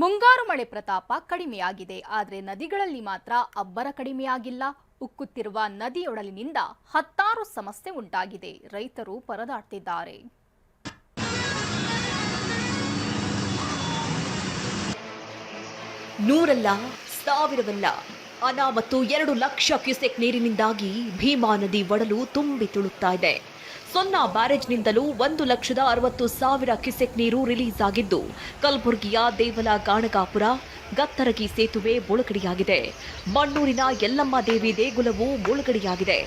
ಮುಂಗಾರು ಮಳೆ ಪ್ರತಾಪ ಕಡಿಮೆಯಾಗಿದೆ, ಆದರೆ ನದಿಗಳಲ್ಲಿ ಮಾತ್ರ ಅಬ್ಬರ ಕಡಿಮೆಯಾಗಿಲ್ಲ. ಉಕ್ಕುತ್ತಿರುವ ನದಿಯೊಡಲಿನಿಂದ ಹತ್ತಾರು ಸಮಸ್ಯೆ ಉಂಟಾಗಿದೆ, ರೈತರು ಪರದಾಡ್ತಿದ್ದಾರೆ. ನೂರಲ್ಲ, ಸಾವಿರವಲ್ಲ, ಅನಾಮತ್ತು ಎರಡು ಲಕ್ಷ ಕ್ಯೂಸೆಕ್ ನೀರಿನಿಂದಾಗಿ ಭೀಮಾ ನದಿ ಒಡಲು ತುಂಬಿ ತುಳುಕ್ತಾ ಸೊನ್ನ ಬ್ಯಾರೇಜ್ನಿಂದಲೂ ಒಂದು ಲಕ್ಷದ ಅರವತ್ತು ಸಾವಿರ ಕ್ಯುಸೆಕ್ ನೀರು ರಿಲೀಸ್ ಆಗಿದ್ದು, ಕಲಬುರಗಿಯ ದೇವಲ ಗಾಣಗಾಪುರ, ಗತ್ತರಗಿ ಸೇತುವೆ ಮುಳುಗಡೆಯಾಗಿದೆ. ಮಣ್ಣೂರಿನ ಯಲ್ಲಮ್ಮ ದೇವಿ ದೇಗುಲವು ಮುಳುಗಡೆಯಾಗಿದೆ.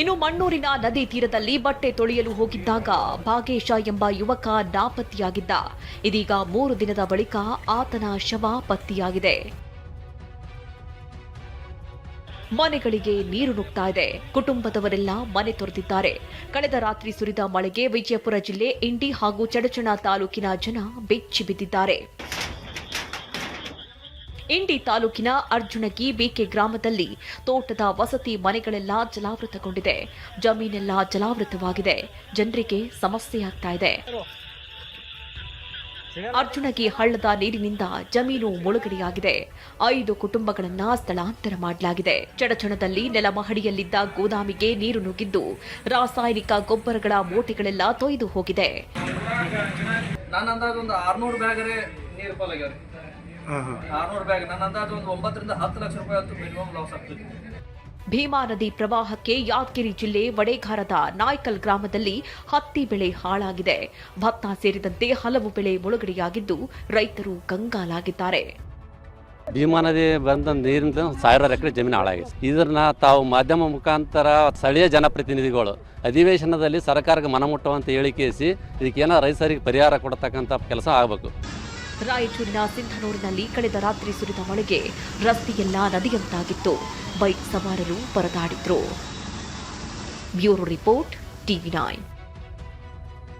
ಇನ್ನು ಮಣ್ಣೂರಿನ ನದಿ ತೀರದಲ್ಲಿ ಬಟ್ಟೆ ತೊಳೆಯಲು ಹೋಗಿದ್ದಾಗ ಭಾಗೇಶ ಎಂಬ ಯುವಕ ನಾಪತ್ತೆಯಾಗಿದ್ದ. ಇದೀಗ ಮೂರು ದಿನದ ಬಳಿಕ ಆತನ ಶವ ಪತ್ತೆಯಾಗಿದೆ. ಮನೆಗಳಿಗೆ ನೀರು ನುಗ್ತಾ ಇದೆ. ಕುಟುಂಬದವರೆಲ್ಲ ಮನೆ ತೊರೆದಿದ್ದಾರೆ. ಕಳೆದ ರಾತ್ರಿ ಸುರಿದ ಮಳೆಗೆ ವಿಜಯಪುರ ಜಿಲ್ಲೆ ಇಂಡಿ ಹಾಗೂ ಚಡಚಣ ತಾಲೂಕಿನ ಜನ ಬೆಚ್ಚಿ ಬಿದ್ದಿದ್ದಾರೆ. ಇಂಡಿ ತಾಲೂಕಿನ ಅರ್ಜುನಗಿ ಬಿಕೆ ಗ್ರಾಮದಲ್ಲಿ ತೋಟದ ವಸತಿ ಮನೆಗಳೆಲ್ಲ ಜಲಾವೃತಗೊಂಡಿದೆ. ಜಮೀನೆಲ್ಲ ಜಲಾವೃತವಾಗಿದೆ. ಜನರಿಗೆ ಸಮಸ್ಯೆಯಾಗ್ತಾ ಇದೆ. ಅರ್ಜುನಗಿ ಹಳ್ಳದ ನೀರಿನಿಂದ ಜಮೀನು ಮುಳುಗಡೆಯಾಗಿದೆ. ಐದು ಕುಟುಂಬಗಳನ್ನ ಸ್ಥಳಾಂತರ ಮಾಡಲಾಗಿದೆ. ಚಡಚಣದಲ್ಲಿ ನೆಲಮಹಡಿಯಲ್ಲಿದ್ದ ಗೋದಾಮಿಗೆ ನೀರು ನುಗ್ಗಿದ್ದು ರಾಸಾಯನಿಕ ಗೊಬ್ಬರಗಳ ಮೂಟೆಗಳೆಲ್ಲ ತೊಯ್ದು ಹೋಗಿದೆ. ನನ್ನ ಅಂದಾಜು ಒಂದು ಆರ್ನೂರು ಬ್ಯಾಗರೇ ನೀರು ಪಾಲಾಗ್ಯಾವ ಆರ್ನೂರು ಬ್ಯಾಗ್. ನನ್ನ ಅಂದಾಜು ಒಂದು ಒಂಬತ್ತರಿಂದ ಹತ್ತು ಲಕ್ಷ ರೂಪಾಯಿ ಅಂತೂ ಮಿನಿಮಮ್ ಲಾಸ್ ಆಗ್ತದೆ. ಭೀಮಾ ನದಿ ಪ್ರವಾಹಕ್ಕೆ ಯಾದಗಿರಿ ಜಿಲ್ಲೆ ವಡೇಘಾರದ ನಾಯ್ಕಲ್ ಗ್ರಾಮದಲ್ಲಿ ಹತ್ತಿ ಬೆಳೆ ಹಾಳಾಗಿದೆ. ಭತ್ತ ಸೇರಿದಂತೆ ಹಲವು ಬೆಳೆ ಮುಳುಗಡೆಯಾಗಿದ್ದು ರೈತರು ಕಂಗಾಲಾಗಿದ್ದಾರೆ. ಭೀಮಾ ನದಿ ಬಂದ ನೀರಿಂದ ಸಾವಿರಾರು ಎಕರೆ ಜಮೀನು ಹಾಳಾಗಿದೆ. ಇದನ್ನ ತಾವು ಮಾಧ್ಯಮ ಮುಖಾಂತರ ಸ್ಥಳೀಯ ಜನಪ್ರತಿನಿಧಿಗಳು ಅಧಿವೇಶನದಲ್ಲಿ ಸರ್ಕಾರಕ್ಕೆ ಮನಮುಟ್ಟುವಂತ ಹೇಳಿಕೆಸಿ ಇದಕ್ಕೇನೋ ರೈತರಿಗೆ ಪರಿಹಾರ ಕೊಡತಕ್ಕಂಥ ಕೆಲಸ ಆಗಬೇಕು. ರಾಯಚೂರಿನ ಸಿಂಧನೂರಿನಲ್ಲಿ ಕಳೆದ ರಾತ್ರಿ ಸುರಿದ ಮಳೆಗೆ ರಸ್ತೆಯೆಲ್ಲ ನದಿಯಂತಾಗಿತ್ತು. ಬೈಕ್ ಸವಾರರು ಪರದಾಡಿದ್ರು. Bureau report, TV nine.